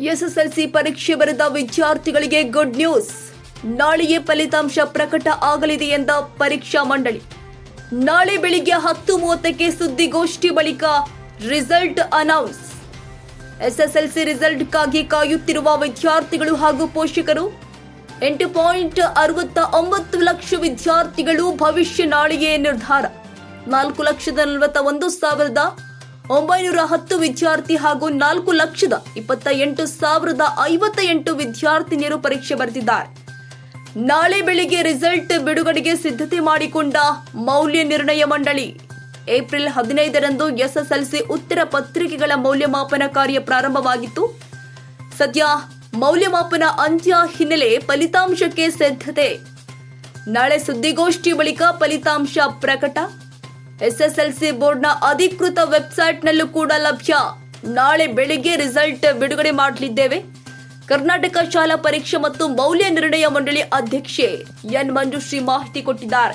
SSLC ಪರೀಕ್ಷೆ ಬರೆದ ವಿದ್ಯಾರ್ಥಿಗಳಿಗೆ ಗುಡ್ ನ್ಯೂಸ್ ನಾಳೆಯೇ ಫಲಿತಾಂಶ ಪ್ರಕಟ ಆಗಲಿದೆ ಎಂದ ಪರೀಕ್ಷಾ ಮಂಡಳಿ. ನಾಳೆ ಬೆಳಿಗ್ಗೆ ಹತ್ತು ಮೂವತ್ತಕ್ಕೆ ಸುದ್ದಿಗೋಷ್ಠಿ ಬಳಿಕ ರಿಸಲ್ಟ್ ಅನೌನ್ಸ್ ಎಸ್ಎಸ್ಎಲ್ಸಿ ರಿಸಲ್ಟ್ಗಾಗಿ ಕಾಯುತ್ತಿರುವ ವಿದ್ಯಾರ್ಥಿಗಳು ಹಾಗೂ ಪೋಷಕರು, ಎಂಟು ಪಾಯಿಂಟ್ ಅರವತ್ತ ಒಂಬತ್ತು ಲಕ್ಷ ವಿದ್ಯಾರ್ಥಿಗಳು ಭವಿಷ್ಯ ನಾಳೆಯೇ ನಿರ್ಧಾರ. ನಾಲ್ಕು ಲಕ್ಷದ ನಲವತ್ತ ಒಂದು ಸಾವಿರದ ಒಂಬೈನೂರ ಹತ್ತು ವಿದ್ಯಾರ್ಥಿ ಹಾಗೂ ನಾಲ್ಕು ಲಕ್ಷದ ಇಪ್ಪತ್ತ ಎಂಟು ಸಾವಿರದ ಐವತ್ತ ಎಂಟು ವಿದ್ಯಾರ್ಥಿನಿಯರು ಪರೀಕ್ಷೆ ಬರೆದಿದ್ದಾರೆ. ನಾಳೆ ಬೆಳಿಗ್ಗೆ ರಿಸಲ್ಟ್ ಬಿಡುಗಡೆಗೆ ಸಿದ್ಧತೆ ಮಾಡಿಕೊಂಡ ಮೌಲ್ಯ ನಿರ್ಣಯ ಮಂಡಳಿ. ಏಪ್ರಿಲ್ ಹದಿನೈದರಂದು ಎಸ್ಎಸ್ಎಲ್ಸಿ ಉತ್ತರ ಪತ್ರಿಕೆಗಳ ಮೌಲ್ಯಮಾಪನ ಕಾರ್ಯ ಪ್ರಾರಂಭವಾಗಿತ್ತು. ಸದ್ಯ ಮೌಲ್ಯಮಾಪನ ಅಂತ್ಯ ಹಿನ್ನೆಲೆ ಫಲಿತಾಂಶಕ್ಕೆ ಸಿದ್ಧತೆ. ನಾಳೆ ಸುದ್ದಿಗೋಷ್ಠಿ ಬಳಿಕ ಫಲಿತಾಂಶ ಪ್ರಕಟ. ಎಸ್ಎಸ್ಎಲ್ಸಿ ಬೋರ್ಡ್ನ ಅಧಿಕೃತ ವೆಬ್ಸೈಟ್ನಲ್ಲೂ ಕೂಡ ಲಭ್ಯ. ನಾಳೆ ಬೆಳಿಗ್ಗೆ ರಿಸಲ್ಟ್ ಬಿಡುಗಡೆ ಮಾಡಲಿದ್ದೇವೆ. ಕರ್ನಾಟಕ ಶಾಲಾ ಪರೀಕ್ಷೆ ಮತ್ತು ಮೌಲ್ಯ ನಿರ್ಣಯ ಮಂಡಳಿ ಅಧ್ಯಕ್ಷೆ ಎನ್ ಮಂಜುಶ್ರೀ ಮಾಹಿತಿ ಕೊಟ್ಟಿದ್ದಾರೆ.